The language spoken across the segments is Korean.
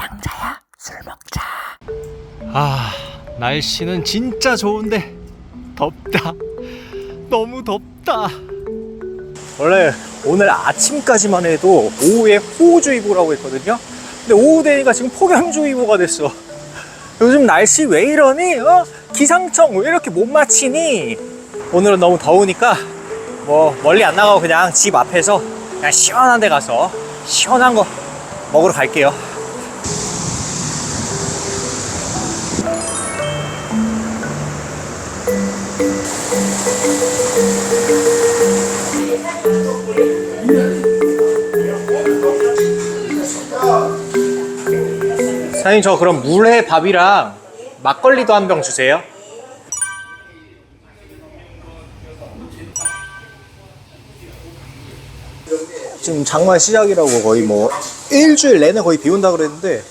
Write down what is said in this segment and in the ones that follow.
양자야 술 먹자. 아 날씨는 진짜 좋은데 덥다 너무 덥다 원래 오늘 아침까지만 해도 오후에 호우주의보라고 했거든요 근데 오후 되니까 지금 폭염주의보가 됐어 요즘 날씨 왜 이러니? 어? 기상청 왜 이렇게 못 맞히니? 오늘은 너무 더우니까 뭐 멀리 안 나가고 그냥 집 앞에서 그냥 시원한 데 가서 시원한 거 먹으러 갈게요 사장님 저 그럼 물회 밥이랑 막걸리도 한 병 주세요. 지금 장마 시작이라고 거의 뭐 일주일 내내 거의 비 온다 그랬는데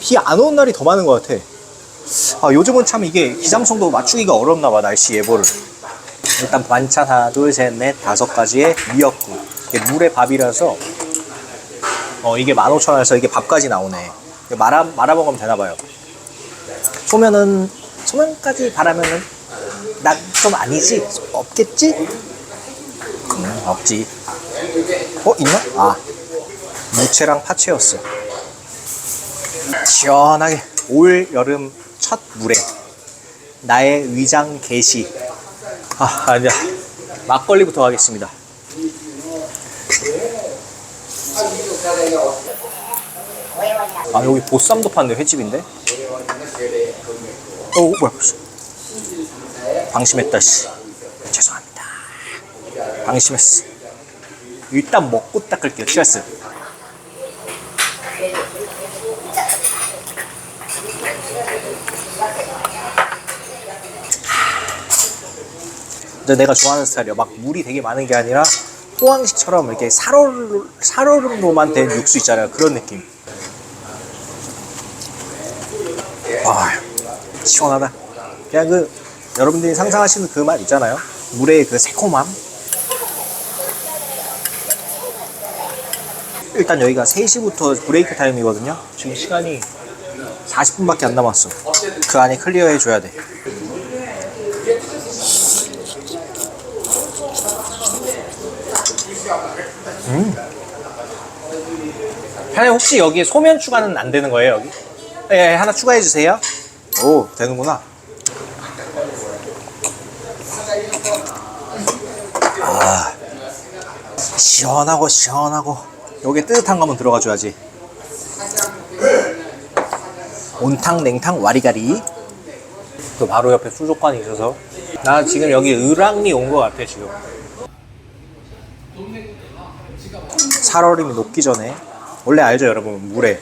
비안온 날이 더 많은 것 같아. 아 요즘은 참 이게 기상청도 맞추기가 어렵나 봐 날씨 예보를. 일단 반찬 하나 둘셋넷 다섯 가지의 미역국. 이게 물에 밥이라서 어 이게 15,000원에서 이게 밥까지 나오네. 말아 말아 먹으면 되나 봐요. 소면은 소면까지 바라면은 난좀 아니지 없겠지? 음, 없지. 어 있나? 아 무채랑 파채였어. 시원하게 올 여름 첫 물에 나의 위장 개시. 아 아니야 막걸리부터 하겠습니다. 아 여기 보쌈도 파는데 횟집인데? 어 뭐야 씨. 방심했다 씨 죄송합니다 방심했어 일단 먹고 닦을게요 치얼스 내가 좋아하는 스타일이야 막 물이 되게 많은 게 아니라 포항식처럼 이렇게 살얼, 살얼음로만 된 육수 있잖아요 그런 느낌 아, 시원하다. 그냥 그 여러분들이 상상하시는 그 맛 있잖아요. 물의 그 새콤함. 일단 여기가 3시부터 브레이크 타임이거든요. 지금 시간이 40분밖에 안 남았어. 그 안에 클리어 해줘야 돼. 사장님 혹시 여기에 소면 추가는 안 되는 거예요 여기? 네, 하나 추가해 주세요. 오, 되는구나. 아, 시원하고 시원하고 여기 뜨뜻한 거 한번 들어가 줘야지. 온탕, 냉탕, 와리가리. 또 바로 옆에 수족관이 있어서 나 지금 여기 을왕리 온 거 같아 지금. 살얼음이 녹기 전에 원래 알죠 여러분? 물에.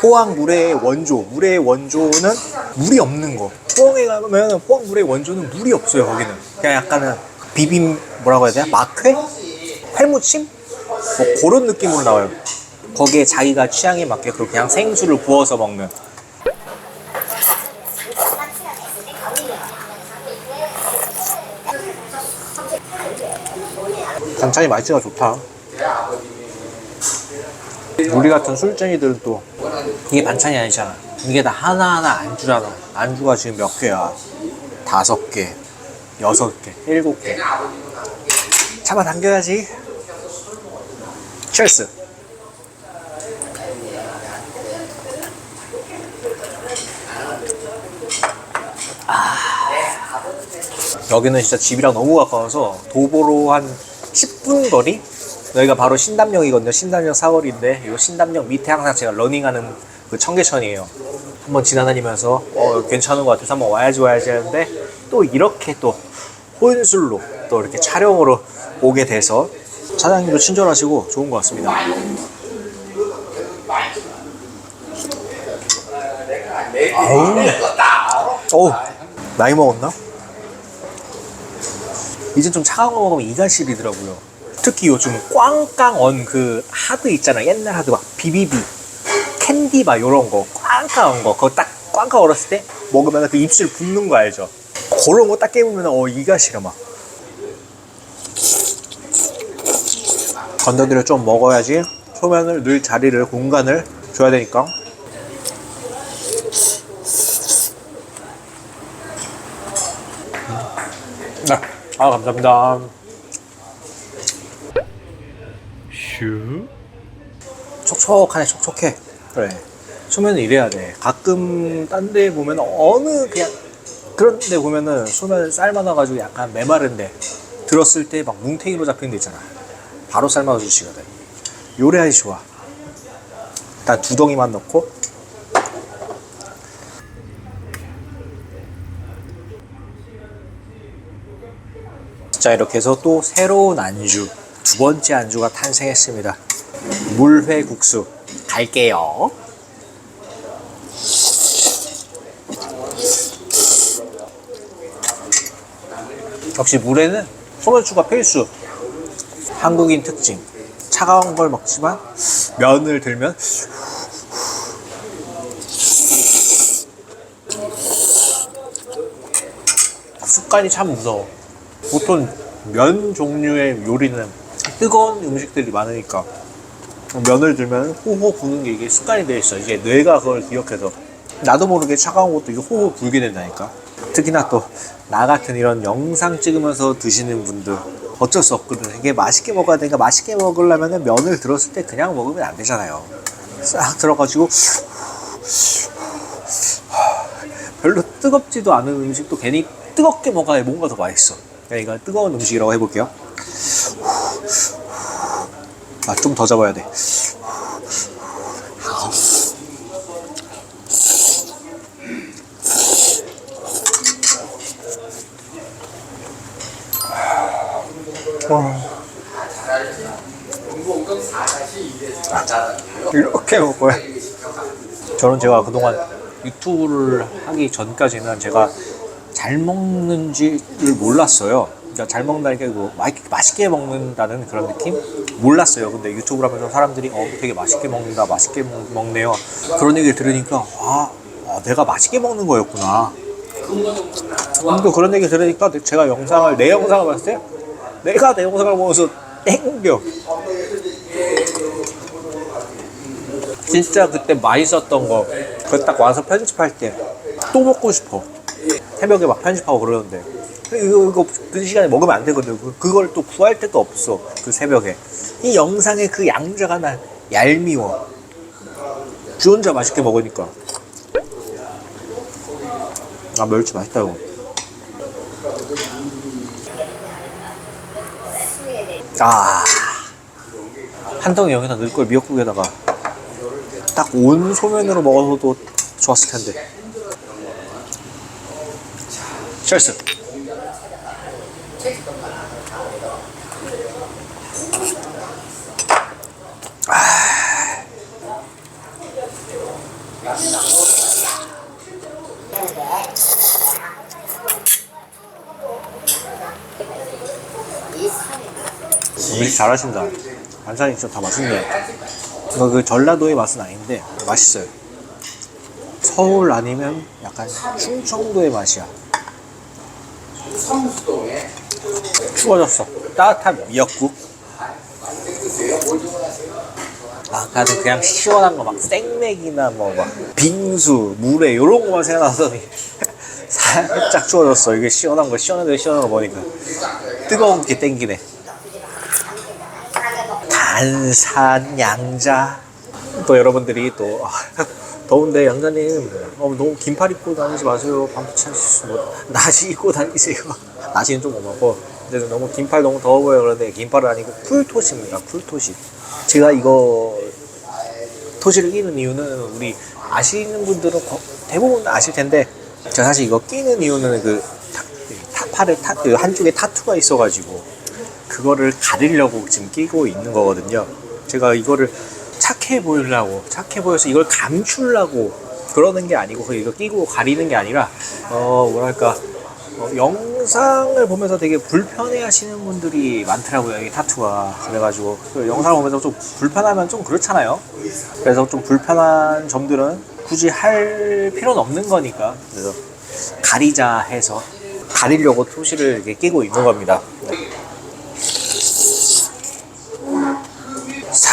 포항 물의 원조. 물의 원조는 물이 없는 거 포항에 가면 포항 물의 원조는 물이 없어요 거기는. 그냥 약간은 비빔 뭐라고 해야 되나? 막회? 회무침? 뭐 그런 느낌으로 나와요. 거기에 자기가 취향에 맞게 그 그냥 생수를 부어서 먹는. 반찬이 맛있지가 좋다 우리 같은 술쟁이들은 또 이게 반찬이 아니잖아. 이게 다 하나하나 안주잖아. 안주가 지금 몇 개야? 다섯 개, 여섯 개, 일곱 개. 잡아당겨야지. 첼스. 여기는 진짜 집이랑 너무 가까워서 도보로 한 10분 거리? 여기가 바로 신담역이거든요. 신담역 사거리인데 이 신담역 밑에 항상 제가 러닝하는 그 청계천이에요. 한번 지나다니면서 어 괜찮은 것 같아서 한번 와야지 와야지 하는데 또 이렇게 또 혼술로 또 이렇게 촬영으로 오게 돼서 사장님도 친절하시고 좋은 것 같습니다. 아우, 나이 먹었나? 이제 좀 차가운 거 먹으면 이가 시리더라고요. 특히 요즘 꽝꽝언 그 하드 있잖아 옛날 하드 막 비비비 캔디 막 요런 거 꽝꽝언 거 그거 딱 꽝꽝 얼었을 때 먹으면 그 입술 붓는 거 알죠? 그런 거 딱 깨보면 어 이가 싫어 막. 건더기를 좀 먹어야지 소면을 늘 자리를 공간을 줘야 되니까. 음. 아, 아 감사합니다. 슈. 촉촉하네 촉촉해. 그래. 소면은 이래야 돼. 가끔 딴 데 보면 어느 그냥 그런 데 보면은 소면 삶아놔가지고 약간 메마른데 들었을 때 막 뭉탱이로 잡히는 데 있잖아. 바로 삶아서 주시거든. 요래야지 좋아. 일단 두 덩이만 넣고 자 이렇게 해서 또 새로운 안주 두 번째 안주가 탄생했습니다. 물회국수. 갈게요. 역시 물회는 소면추가 필수. 한국인 특징. 차가운 걸 먹지만 면을 들면 습관이 참 무서워. 보통 면 종류의 요리는 뜨거운 음식들이 많으니까 면을 들면 호호 부는 게 이게 습관이 돼 있어. 이제 뇌가 그걸 기억해서 나도 모르게 차가운 것도 이게 호호 불게 된다니까. 특히나 또 나 같은 이런 영상 찍으면서 드시는 분들 어쩔 수 없거든. 이게 맛있게 먹어야 되니까 맛있게 먹으려면 면을 들었을 때 그냥 먹으면 안 되잖아요. 싹 들어가지고 별로 뜨겁지도 않은 음식도 괜히 뜨겁게 먹어야 뭔가 더 맛있어. 그러니까 뜨거운 음식이라고 해볼게요. 아, 좀 더 잡아야 돼. 와. 이렇게 먹어요. 저는 제가 그동안 유튜브를 하기 전까지는 제가 잘 먹는지를 몰랐어요. 그러니까 잘 먹는다는 게 뭐, 맛있게 먹는다는 그런 느낌? 몰랐어요. 근데 유튜브를 하면서 사람들이 어, 되게 맛있게 먹는다, 맛있게 먹- 먹네요. 그런 얘기를 들으니까, 아, 아, 내가 맛있게 먹는 거였구나. 또 그런 얘기 들으니까 제가 영상을, 내 영상을 봤을 때, 내가 내 영상을 보면서 땡겨. 진짜 그때 맛있었던 거, 그딱 와서 편집할 때 또 먹고 싶어. 새벽에 막 편집하고 그러는데. 이거, 이거 그 시간에 먹으면 안 되거든. 그- 그걸 또 구할 데도 없어. 그 새벽에. 이 영상의 그 양자가 난 얄미워. 주 혼자 맛있게 먹으니까. 아, 멸치 맛있다고. 아. 한 덩이 여기다 넣을 걸 미역국에다가 딱 온 소면으로 먹어서도 좋았을 텐데. 찰스. 음식 잘하신다. 반찬이 진짜 다 맛있네. 이거 그 전라도의 맛은 아닌데 맛있어요. 서울 아니면 약간 충청도의 맛이야. 추워졌어. 따뜻한 미역국. 아까는 그냥 시원한 거 막 생맥이나 뭐 막 빙수, 물회 이런 거만 생각나더니 살짝 추워졌어. 이게 시원한 거 시원하게 시원한 거 보니까 뜨거운 게 땡기네. 단산 양자. 또 여러분들이 또 아, 더운데 양자님 어, 너무 긴팔 입고 다니지 마세요. 밤차 뭐 나시 입고 다니세요. 나시는 좀 엄하고 근데 너무 긴팔 너무 더워 보여 그런데 긴팔은 아니고 쿨토시입니다. 쿨토시. 제가 이거 토시를 끼는 이유는 우리 아시는 분들은 거- 대부분 아실 텐데 제가 사실 이거 끼는 이유는 그 타, 타파를 타, 그 한쪽에 타투가 있어가지고 그거를 가리려고 지금 끼고 있는 거거든요. 제가 이거를 착해 보이려고 착해 보여서 이걸 감추려고 그러는 게 아니고 그 이거 끼고 가리는 게 아니라 어 뭐랄까 어, 영상을 보면서 되게 불편해 하시는 분들이 많더라고요 이 타투가. 그래가지고 그 영상을 보면서 좀 불편하면 좀 그렇잖아요. 그래서 좀 불편한 점들은 굳이 할 필요는 없는 거니까. 그래서 가리자 해서 가리려고 토시를 이렇게 끼고 있는 겁니다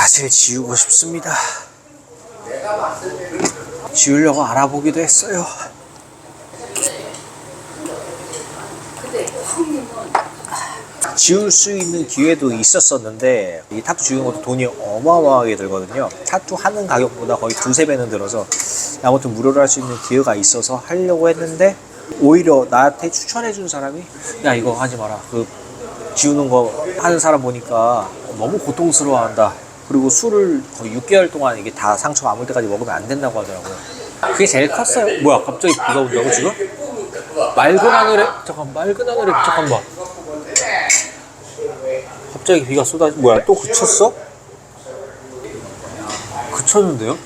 사실 지우고 싶습니다 지우려고 알아보기도 했어요 지을 수 있는 기회도 있었었는데 이 타투 지우는 것도 돈이 어마어마하게 들거든요. 타투 하는 가격보다 거의 두세 배는 들어서 아무튼 무료로 할 수 있는 기회가 있어서 하려고 했는데 오히려 나한테 추천해 준 사람이 야 이거 하지 마라. 그 지우는 거 하는 사람 보니까 너무 고통스러워한다. 그리고 술을 거의 6개월 동안 이게 다 상처가 아물 때까지 먹으면 안 된다고 하더라고요. 그게 제일 컸어요. 뭐야 갑자기 비가 온다고 지금? 맑은 하늘에 잠깐 맑은 하늘에 잠깐만. 갑자기 비가 쏟아 뭐야 또 그쳤어? 그쳤는데요?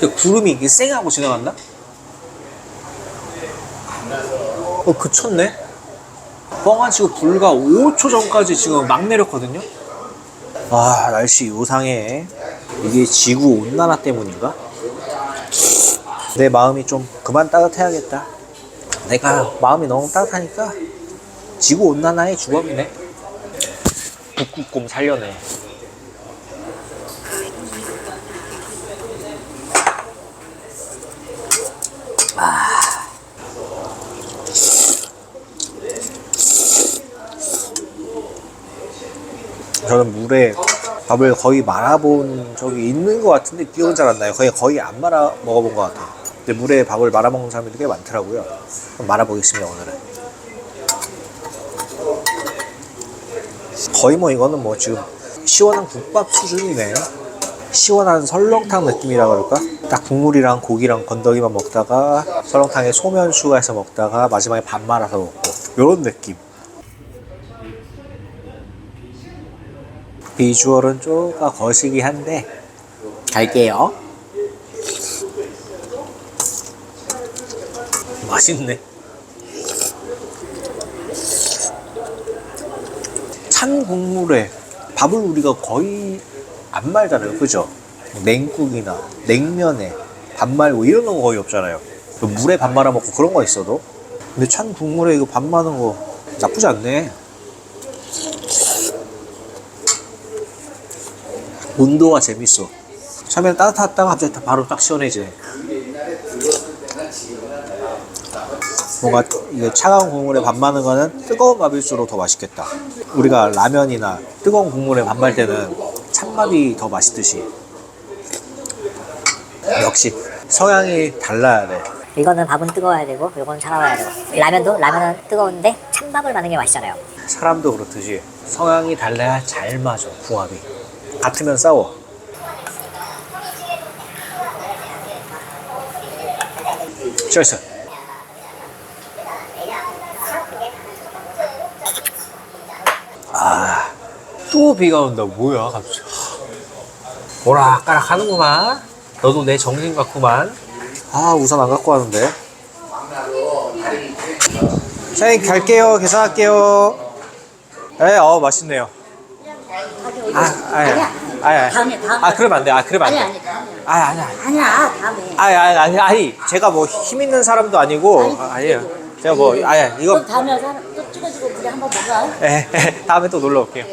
근데 구름이 이게 쌩하고 지나갔나? 어 그쳤네? 뻥안 치고 불과 5초 전까지 지금 막 내렸거든요? 아 날씨 요상해. 이게 지구 온난화 때문인가? 내 마음이 좀 그만 따뜻해야겠다. 내가 마음이 너무 따뜻하니까 지구 온난화의 주범이네. 북극곰 살려내 저는 물에 밥을 거의 말아본 적이 있는 것 같은데 기억은 잘 안 나요. 거의 거의 안 말아 먹어본 것 같아요. 근데 물에 밥을 말아 먹는 사람들이 꽤 많더라고요. 말아보겠습니다 오늘은. 거의 뭐 이거는 뭐 지금 시원한 국밥 수준이네. 시원한 설렁탕 느낌이라 그럴까? 딱 국물이랑 고기랑 건더기만 먹다가 설렁탕에 소면 추가해서 먹다가 마지막에 밥 말아서 먹고 요런 느낌. 비주얼은 쪼가 거시기 한데 갈게요. 맛있네. 찬 국물에 밥을 우리가 거의 안 말잖아요. 그죠? 냉국이나 냉면에 밥 말고 이런 거 거의 없잖아요. 물에 밥 말아 먹고 그런 거 있어도? 근데 찬 국물에 이거 밥 마는 거 나쁘지 않네 온도가 재밌어. 처음에는 따뜻하다가 갑자기 딱 바로 딱 시원해지네. 뭔가 이게 차가운 국물에 밥 마는 거는 뜨거운 밥일수록 더 맛있겠다. 우리가 라면이나 뜨거운 국물에 밥 말 때는 찬밥이 더 맛있듯이. 역시 성향이 달라야 돼. 이거는 밥은 뜨거워야 되고 이건 차가워야 되고 라면도 라면은 뜨거운데 찬밥을 마는 게 맛있잖아요 사람도 그렇듯이 성향이 달라야 잘 맞아 궁합이. 같으면 싸워. 치얼스. 아, 또 비가 온다. 뭐야, 갑자기. 오락가락 하는구만. 너도 내 정신 같구만. 아, 우산 안 갖고 왔는데. 사장님, 갈게요. 계산할게요. 네, 어, 맛있네요. 아, 아니, 아니, 아니. 다음에, 다음에. 아, 그러면 안 돼. 아, 그러면 안 아니 돼. 아니 다음에 아, 아니, 아니. 아니야 다음에 아니, 아니, 아니, 아니, 제가 뭐 힘 있는 사람도 아니고, 아, 아니에요. 제가 뭐, 아니, 이거, 또 다음에 사람 또 찍어주고 우리 한번 보자 에, 에, 다음에 또 놀러 올게요.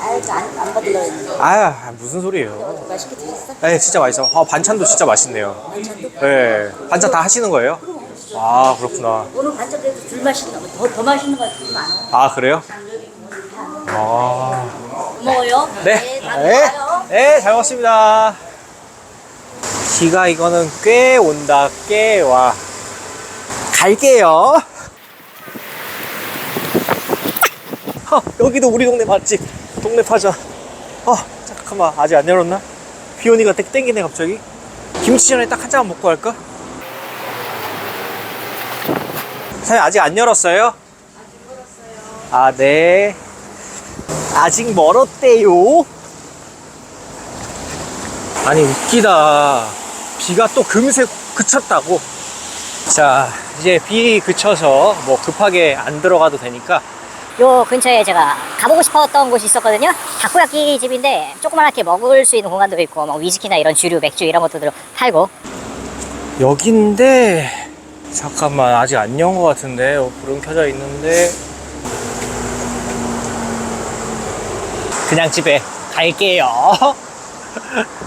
아유 안, 안 받으려 했는데 아, 무슨 소리예요. 맛있게 드셨어? 에, 진짜 맛있어. 아, 반찬도 진짜 맛있네요. 반찬도? 예, 반찬 다 하시는 거예요? 아, 그렇구나. 오늘 반찬 그래도 줄 맛있는 거, 더, 더 맛있는 거 좀 많아 아, 그래요? 아, 고마워요 네. 네, 봐요 네, 잘 먹습니다. 비가 이거는 꽤 온다, 꽤 와. 갈게요. 어, 여기도 우리 동네 맛집. 동네 파자. 어, 잠깐만. 아직 안 열었나? 비 오니까 땡, 땡기네, 갑자기. 김치전에 딱 한 잔 먹고 갈까? 사장님, 아직 안 열었어요? 아, 네. 아직 멀었대요. 아니 웃기다. 비가 또 금세 그쳤다고. 자, 이제 비 그쳐서 뭐 급하게 안 들어가도 되니까 요 근처에 제가 가보고 싶었던 곳이 있었거든요 타코야끼 집인데 조그맣게 먹을 수 있는 공간도 있고 뭐 위스키나 이런 주류 맥주 이런 것도 팔고 여긴데 잠깐만 아직 안 연 것 같은데 어, 불은 켜져 있는데 그냥 집에 갈게요.